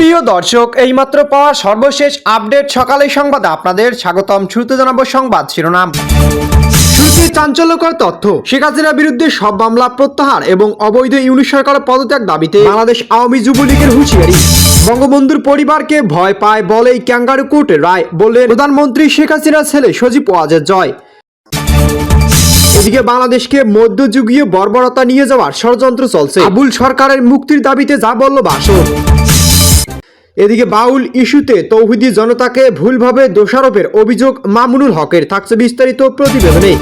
সুপ্রিয় দর্শক, এইমাত্র পাওয়া সর্বশেষ আপডেট সকালের সংবাদ আপনাদের স্বাগতম। শুরুতে জানাব সংবাদ শিরোনাম। শুরুতে চাঞ্চল্যকর তথ্য। শেখ হাসিনার বিরুদ্ধে সব মামলা প্রত্যাহার এবং অবৈধ ইউনিট সরকারের পদত্যাগ দাবিতে বাংলাদেশ আওয়ামী যুবলীগের হুঁশিয়ারি। বঙ্গবন্ধুর পরিবারকে ভয় পায় বলেই ক্যাঙ্গারু কোর্টের রায় বললেন প্রধানমন্ত্রী শেখ হাসিনার ছেলে সজীব ওয়াজের জয়। এদিকে বাংলাদেশকে মধ্যযুগীয় বর্বরতা নিয়ে যাওয়ার ষড়যন্ত্র চলছে। আবুল সরকারের মুক্তির দাবিতে যা বলল বাসর এদিকে বাউল ইস্যুতে তৌহিদি জনতাকে ভুলভাবে দোষারোপের অভিযোগ মামুনুল হকের, থাকছে বিস্তারিত প্রতিবেদনে।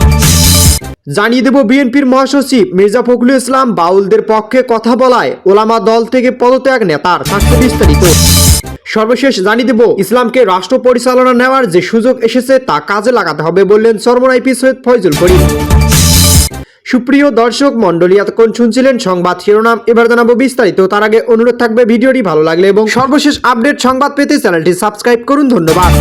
জানিয়ে দেব বিএনপির মহাসচিব মির্জা ফখরুল ইসলাম বাউলদের পক্ষে কথা বলায় ওলামা দল থেকে পদত্যাগ নেতার, থাকছে বিস্তারিত। সর্বশেষ জানিয়ে দেব, ইসলামকে রাষ্ট্র পরিচালনা নেওয়ার যে সুযোগ এসেছে তা কাজে লাগাতে হবে বললেন সরমরাইপি সৈয়দ ফয়জুল করিম। সুপ্রিয় দর্শক মন্ডলী এতক্ষণ শুনছিলেন সংবাদ শিরোনাম। এবার জানাব বিস্তারিত। তার আগে অনুরোধ থাকবে ভিডিওটি ভালো লাগলে এবং সর্বশেষ আপডেট সংবাদ পেতে চ্যানেলটি সাবস্ক্রাইব করুন। ধন্যবাদ।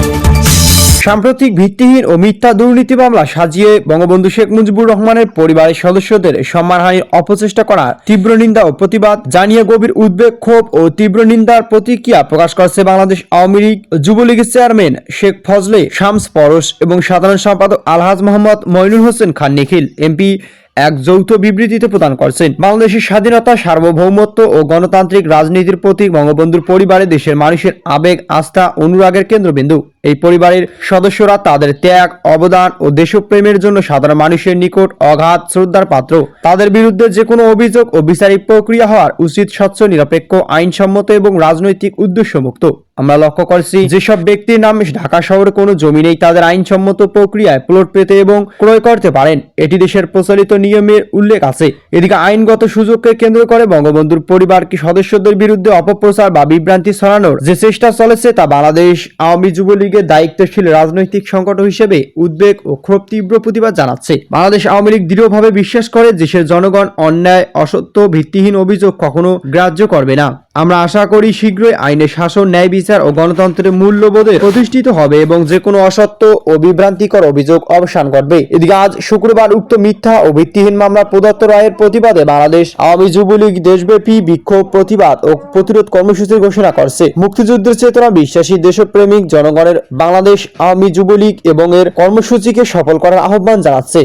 সাম্প্রতিক ভিত্তিহীন ও মিথ্যা দুর্নীতি মামলা সাজিয়ে বঙ্গবন্ধু শেখ মুজিবুর রহমানের পরিবারের সদস্যদের সম্মানহানির অপচেষ্টা করা তীব্র নিন্দা ও প্রতিবাদ জানিয়ে গভীর উদ্বেগ, ক্ষোভ ও তীব্র নিন্দার প্রতিক্রিয়া প্রকাশ করেছে বাংলাদেশ আওয়ামী লীগ যুবলীগের চেয়ারম্যান শেখ ফজলে শামস পরশ এবং সাধারণ সম্পাদক আলহাজ মোহাম্মদ মইনুল হোসেন খান নিখিল। এমপি এক যৌথ বিবৃতিতে প্রদান করছেন বাংলাদেশের স্বাধীনতা, সার্বভৌমত্ব ও গণতান্ত্রিক রাজনীতির প্রতীক বঙ্গবন্ধুর পরিবারে দেশের মানুষের আবেগ, আস্থা, অনুরাগের কেন্দ্রবিন্দু। এই পরিবারের সদস্যরা তাদের ত্যাগ, অবদান ও দেশপ্রেমের জন্য সাধারণ মানুষের নিকট অগাধ শ্রদ্ধার পাত্র। তাদের বিরুদ্ধে যে কোনো অভিযোগ ও বিচারিক প্রক্রিয়া হওয়ার উচিত, স্বচ্ছ, নিরপেক্ষ, আইনসম্মত এবং রাজনৈতিক উদ্দেশ্যমুক্ত। আমরা লক্ষ্য করছি যেসব ব্যক্তির নামে ঢাকা শহরে কোনো জমি নেই, তাদের আইনসম্মত প্রক্রিয়ায় প্লট পেতে এবং ক্রয় করতে পারেন। এটি দেশের প্রচলিত নিয়মের উল্লেখ আছে। এদিকে আইনগত সুযোগকে কেন্দ্র করে বঙ্গবন্ধুর পরিবার কি সদস্যদের বিরুদ্ধে অপপ্রচার বা বিভ্রান্তি ছড়ানোর যে চেষ্টা চলেছে তা বাংলাদেশ আওয়ামী যুবলীগের দায়িত্বশীল রাজনৈতিক সংকট হিসেবে উদ্বেগ ও ক্ষোভ তীব্র প্রতিবাদ জানাচ্ছে। বাংলাদেশ আওয়ামী লীগ দৃঢ়ভাবে বিশ্বাস করে, দেশের জনগণ অন্যায়, অসত্য, ভিত্তিহীন অভিযোগ কখনো গ্রাহ্য করবে না। আমরা আশা করি শীঘ্রই আইনের শাসন, ন্যায় বিচার ও গণতন্ত্রের মূল্যবোধে প্রতিষ্ঠিত হবে এবং যে কোনো অসত্য ও বিভ্রান্তিকর অভিযোগ অবসান করবে এদিকে আজ শুক্রবার উক্ত মিথ্যা ও ভিত্তিহীন মামলা প্রদত্ত রায়ের প্রতিবাদে বাংলাদেশ আওয়ামী যুবলীগ দেশব্যাপী বিক্ষোভ, প্রতিবাদ ও প্রতিরোধ কর্মসূচির ঘোষণা করছে। মুক্তিযুদ্ধের চেতনা বিশ্বাসী দেশপ্রেমিক জনগণের বাংলাদেশ আওয়ামী যুবলীগ এবং এর কর্মসূচিকে সফল করার আহ্বান জানাচ্ছে।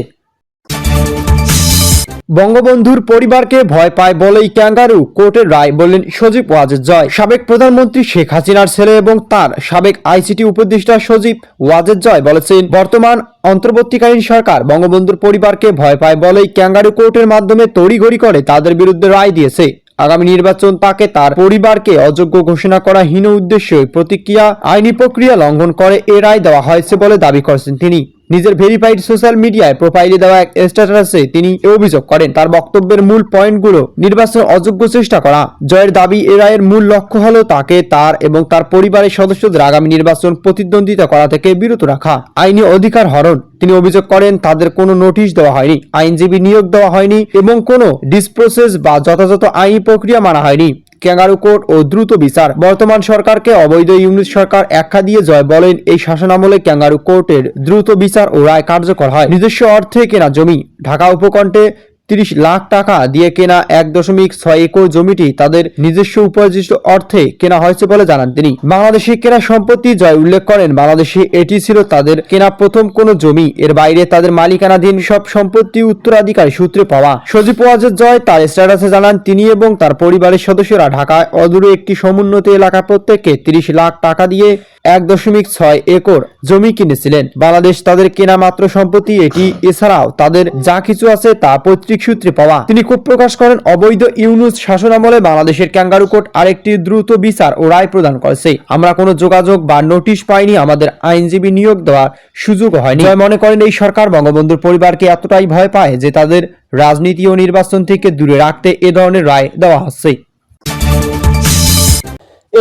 বঙ্গবন্ধুর পরিবারকে ভয় পায় বলেই ক্যাঙ্গারু কোর্টের রায় বললেন সজীব ওয়াজেদ জয়। সাবেক প্রধানমন্ত্রী শেখ হাসিনার ছেলে এবং তার সাবেক আইসিটি উপদেষ্টা সজীব ওয়াজেদ জয় বলেছেন, বর্তমান অন্তর্বর্তীকালীন সরকার বঙ্গবন্ধুর পরিবারকে ভয় পায় বলেই ক্যাঙ্গারু কোর্টের মাধ্যমে তড়িঘড়ি করে তাদের বিরুদ্ধে রায় দিয়েছে। আগামী নির্বাচন তাকে তার পরিবারকে অযোগ্য ঘোষণা করা হীন উদ্দেশ্যে প্রতিক্রিয়া, আইনি প্রক্রিয়া লঙ্ঘন করে এ রায় দেওয়া হয়েছে বলে দাবি করেছেন তিনি। নিজের ভেরিফাইড সোশ্যাল মিডিয়ায় প্রোফাইলে দেওয়া এক স্ট্যাটাসে তিনি এ অভিযোগ করেন। তার বক্তব্যের মূল পয়েন্টগুলো নির্বাচন অযোগ্য চেষ্টা করা। জয়ের দাবি এ রায়ের মূল লক্ষ্য হলো তাকে, তার এবং তার পরিবারের সদস্যদের আগামী নির্বাচন প্রতিদ্বন্দ্বিতা করা থেকে বিরত রাখা। আইনি অধিকার হরণ। তিনি অভিযোগ করেন, তাদের কোনো নোটিশ দেওয়া হয়নি। আইনজীবী নিয়োগ দেওয়া হয়নি এবং কোনো ডিসপ্রসেস বা যথাযথ আইনি প্রক্রিয়া মানা হয়নি। ক্যাঙ্গারু কোর্ট ও দ্রুত বিচার। বর্তমান সরকারকে অবৈধ ইউনিট সরকার একখা দিয়ে জয় বলেন এই শাসনামলে ক্যাঙ্গারু কোর্টের দ্রুত বিচার ও রায় কার্যকর হয়। নিজস্ব অর্থে কেনা জমি। ঢাকা উপকণ্ঠে তিরিশ লাখ টাকা দিয়ে কেনা এক দশমিক ছয় একর জমিটি তাদের নিজস্ব উপার্জিত অর্থে কেনা হয়েছে বলে জানান তিনি। বাংলাদেশে কেনা সম্পত্তি জয় উল্লেখ করেন, বাংলাদেশে এটি ছিল তাদের কেনা প্রথম কোনো জমি। এর বাইরে তাদের মালিকানাধীন সব সম্পত্তি উত্তরাধিকারী সূত্রে পাওয়া। সজীব ওয়াজেদ জয় তার স্ট্যাটাসে জানান, তিনি এবং তার পরিবারের সদস্যরা ঢাকায় অদূরে একটি সমুন্নত এলাকা প্রত্যেককে তিরিশ লাখ টাকা দিয়ে এক দশমিক ছয় একর জমি কিনেছিলেন। বাংলাদেশ তাদের কেনা মাত্র সম্পত্তি এটি। এছাড়াও তাদের যা কিছু আছে তা পৈতৃক সূত্রে পাওয়া। তিনি ক্ষোভ প্রকাশ করেন, অবৈধ ইউনুস শাসনামলে বাংলাদেশের ক্যাঙ্গারু কোর্ট আরেকটি দ্রুত বিচার ও রায় প্রদান করেছে। আমরা কোনো যোগাযোগ বা নোটিশ পাইনি, আমাদের আইনজীবী নিয়োগ দেওয়ার সুযোগ হয়নি। মনে করেন, এই সরকার বঙ্গবন্ধুর পরিবারকে এতটাই ভয় পায় যে তাদের রাজনীতি ও নির্বাচন থেকে দূরে রাখতে এ ধরনের রায় দেওয়া হচ্ছে।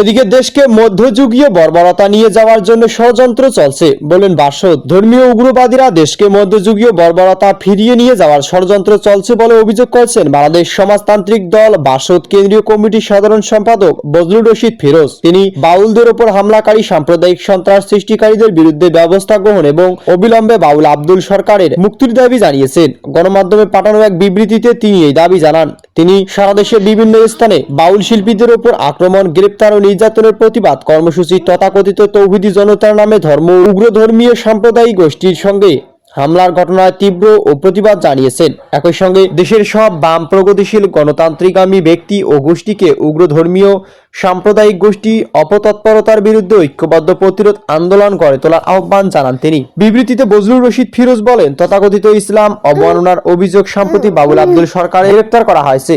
এদিকে দেশকে মধ্যযুগীয় বর্বরতা নিয়ে যাওয়ার জন্য ষড়যন্ত্র চলছে বলেন বাসদ। ধর্মীয় উগ্রবাদীরা দেশকে মধ্যযুগীয় বর্বরতা ফিরিয়ে নিয়ে যাওয়ার ষড়যন্ত্র চলছে বলে অভিযোগ করেছেন বাংলাদেশ সমাজতান্ত্রিক দল, বাসদ কেন্দ্রীয় কমিটির সাধারণ সম্পাদক বজলুর রশিদ ফিরোজ। তিনি বাউলদের ওপর হামলাকারী সাম্প্রদায়িক সন্ত্রাস সৃষ্টিকারীদের বিরুদ্ধে ব্যবস্থা গ্রহণ এবং অবিলম্বে বাউল আব্দুল সরকারের মুক্তির দাবি জানিয়েছেন। গণমাধ্যমে পাঠানো এক বিবৃতিতে তিনি এই দাবি জানান। তিনি সারা দেশে বিভিন্ন স্থানে বাউল শিল্পীদের ওপর আক্রমণ, গ্রেপ্তার ও নির্যাতনের প্রতিবাদ। কর্মসূচি তথাকথিত তৌহিদি জনতার নামে ধর্ম উগ্র ধর্মীয় সাম্প্রদায়িক গোষ্ঠীর সঙ্গে হামলার ঘটনায় তীব্র ও প্রতিবাদ জানিয়েছেন। একই সঙ্গে দেশের সব বাম প্রগতিশীল গণতান্ত্রিকামী ব্যক্তি ও গোষ্ঠীকে উগ্র ধর্মীয় সাম্প্রদায়িক গোষ্ঠী অপতৎপরতার বিরুদ্ধে ঐক্যবদ্ধ প্রতিরোধ আন্দোলন গড়ে তোলার আহ্বান জানান তিনি। বিবৃতিতে বজলুর রশিদ ফিরোজ বলেন, তথাকথিত ইসলাম অবমাননার অভিযোগ সম্প্রতি বাবুল আব্দুল সরকারের গ্রেপ্তার করা হয়েছে।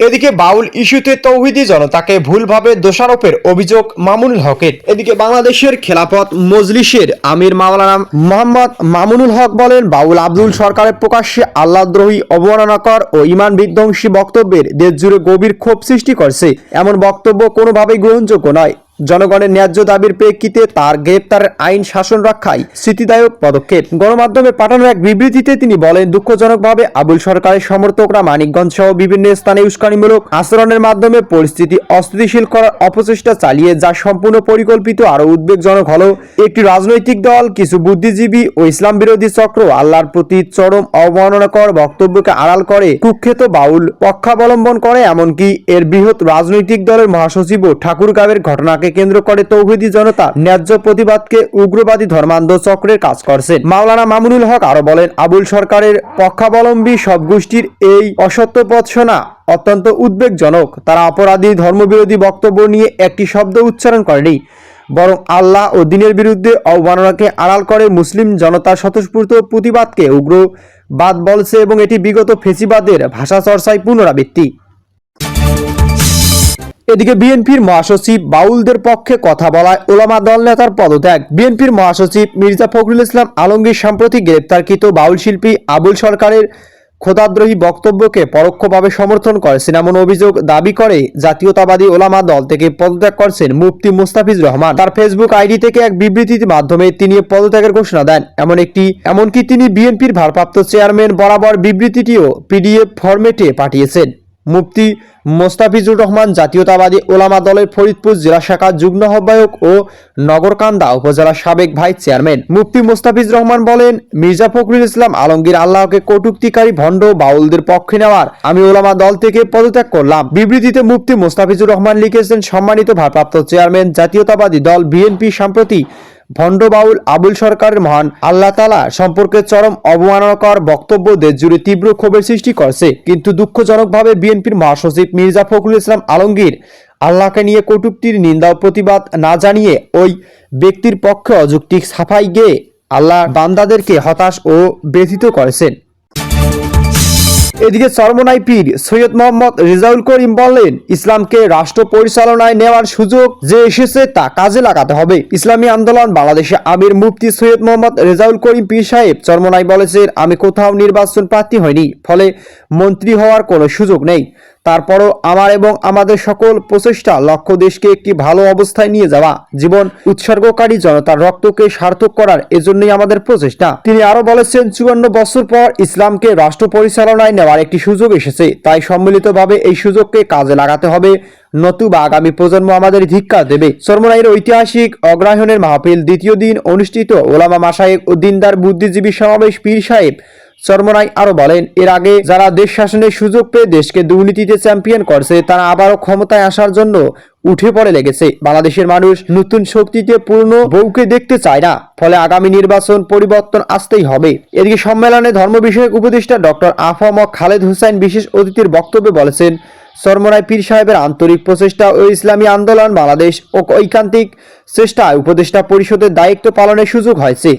এদিকে বাউল ইস্যুতে তৌহিদি জনতাকে ভুলভাবে দোষারোপের অভিযোগ মামুনুল হকের। এদিকে বাংলাদেশের খেলাফত মজলিসের আমির মাওলানা মোহাম্মদ মামুনুল হক বলেন, বাউল আব্দুল সরকারের প্রকাশ্যে আল্লাদ্রোহী অবমাননাকর ও ইমান বিধ্বংসী বক্তব্যের দেশজুড়ে গভীর ক্ষোভ সৃষ্টি করছে। এমন বক্তব্য কোনোভাবেই গ্রহণযোগ্য নয়। জনগণের ন্যায্য দাবির প্রেক্ষিতে তার গ্রেপ্তারের আইন শাসন রক্ষায় স্মৃতিদায়ক পদক্ষেপ। গণমাধ্যমে পাঠানো এক বিবৃতিতে তিনি বলেন, দুঃখজনকভাবে আবুল সরকারের সমর্থকরা মানিকগঞ্জ সহ বিভিন্ন স্থানে উস্কানিমূলক আচরণের মাধ্যমে পরিস্থিতি অস্থিতিশীল করার অপচেষ্টা চালিয়ে যা সম্পূর্ণ পরিকল্পিত আরও উদ্বেগজনক হলো। একটি রাজনৈতিক দল, কিছু বুদ্ধিজীবী ও ইসলাম বিরোধী চক্র আল্লাহর প্রতি চরম অবমাননাকর বক্তব্যকে আড়াল করে। কুখ্যাত বাউল পক্ষাবলম্বন করে, এমনকি এর বৃহৎ রাজনৈতিক দলের মহাসচিবও ঠাকুরগাঁওয়ের ঘটনাকে কেন্দ্র করে তৌহিদি জনতা ন্যায্য প্রতিবাদকে উগ্রবাদী ধর্মান্ধ চক্রের কাজ করছেন। মাওলানা মামুনুল হক আরও বলেন, আবুল সরকারের পক্ষাবলম্বী সব গোষ্ঠীর এই অসত্য পথ অত্যন্ত উদ্বেগজনক। তারা অপরাধী, ধর্মবিরোধী বক্তব্য নিয়ে একটি শব্দ উচ্চারণ করেনি, বরং আল্লাহ ও দিনের বিরুদ্ধে অবমাননাকে আড়াল করে মুসলিম জনতার স্বতঃস্ফূর্ত প্রতিবাদকে উগ্রবাদ বলছে এবং এটি বিগত ফেসিবাদের ভাষা চর্চায় পুনরাবৃত্তি। এদিকে বিএনপির মহাসচিব বাউলদের পক্ষে কথা বলায় ওলামা দল নেতার পদত্যাগ। বিএনপির মহাসচিব মির্জা ফখরুল ইসলাম আলমগীর সম্প্রতি গ্রেপ্তারকৃত বাউল শিল্পী আবুল সরকারের খোদাদ্রোহী বক্তব্যকে পরোক্ষভাবে সমর্থন করেছেন এমন অভিযোগ দাবি করে জাতীয়তাবাদী ওলামা দল থেকে পদত্যাগ করছেন মুফতি মুস্তাফিজ রহমান। তার ফেসবুক আইডি থেকে এক বিবৃতির মাধ্যমে তিনি পদত্যাগের ঘোষণা দেন। এমন একটি, এমনকি তিনি বিএনপির ভারপ্রাপ্ত চেয়ারম্যান বরাবর বিবৃতিটিও পিডিএফ ফরম্যাটে পাঠিয়েছেন। মুফতি মোস্তাফিজুর রহমান, জাতীয়তাবাদী ওলামা দলের ফরিদপুর জেলা শাখার যুগ্ম আহ্বায়ক ও নগরকান্দা উপজেলার সাবেক ভাইস চেয়ারম্যান। মুফতি মোস্তাফিজ রহমান বলেন, মির্জা ফখরুল ইসলাম আলমগীর আল্লাহকে কটুক্তিকারী ভণ্ড বাউলদের পক্ষে নেওয়ার আমি ওলামা দল থেকে পদত্যাগ করলাম। বিবৃতিতে মুফতি মোস্তাফিজুর রহমান লিখেছেন, সম্মানিত ভারপ্রাপ্ত চেয়ারম্যান, জাতীয়তাবাদী দল, বিএনপি, সম্প্রতি ভণ্ড বাউল আবুল সরকারের মহান আল্লাহ তালা সম্পর্কে চরম অবমাননাকর বক্তব্য দেশ জুড়ে তীব্র ক্ষোভের সৃষ্টি করছে। কিন্তু দুঃখজনকভাবে বিএনপির মহাসচিব মির্জা ফখরুল ইসলাম আলমগীর আল্লাহকে নিয়ে কটুক্তির নিন্দা ও প্রতিবাদ না জানিয়ে ওই ব্যক্তির পক্ষে অযৌক্তিক সাফাই গিয়ে আল্লাহ বান্দাদেরকে হতাশ ও ব্যথিত করেছেন। এদিকে চরমনাই পীর সৈয়দ মোহাম্মদ রেজাউল করিম বললেন, ইসলামকে রাষ্ট্র পরিচালনায় নেওয়ার সুযোগ যে এসেছে তা কাজে লাগাতে হবে। ইসলামী আন্দোলন বাংলাদেশে আমির মুফতি সৈয়দ মোহাম্মদ রেজাউল করিম পীর সাহেব চরমনাই বলেছেন, আমি কোথাও নির্বাচন প্রার্থী হয়নি ফলে মন্ত্রী হওয়ার কোনো সুযোগ নেই। তারপরও আমার এবং আমাদের সকল প্রচেষ্টা লক্ষ্য দেশকে একটি ভালো অবস্থায় নিয়ে যাওয়া, জীবন উৎসর্গকারী জনতার রক্তকে সার্থক করার এজন্যই আমাদের প্রচেষ্টা। তিনি আরও বলেছেন, চুয়ান্ন বছর পর ইসলামকে রাষ্ট্র পরিচালনায় নেওয়ার একটি সুযোগ এসেছে। তাই সম্মিলিতভাবে এই সুযোগকে কাজে লাগাতে হবে। নতুবা আগামী প্রজন্ম আমাদের ধিক্কার দেবে। সরমরাইয়ের ঐতিহাসিক অগ্রহায়ণের মাহফিল দ্বিতীয় দিন অনুষ্ঠিত। ওলামা মাসায়েক ও দিনদার বুদ্ধিজীবী সমাবেশ পীর সাহেব চরমনাই আরও বলেন, এর আগে যারা দেশ শাসনের সুযোগ পেয়ে দেশকে দুর্নীতিতে চ্যাম্পিয়ন করছে, তারা আবারও ক্ষমতায় আসার জন্য উঠে পড়ে লেগেছে। বাংলাদেশের মানুষ নতুন শক্তিতে পূর্ণ বউকে দেখতে চায় না, ফলে আগামী নির্বাচন পরিবর্তন আসতেই হবে। এদিকে সম্মেলনে ধর্ম বিষয়ক উপদেষ্টা ডক্টর আফম খালেদ হুসাইন বিশেষ অতিথির বক্তব্যে বলেছেন সরমরাই পীর সাহেবের আন্তরিক প্রচেষ্টা ও ইসলামী আন্দোলন বাংলাদেশ ও ঐকান্তিক চেষ্টায় উপদেষ্টা পরিষদের দায়িত্ব পালনের সুযোগ হয়েছে।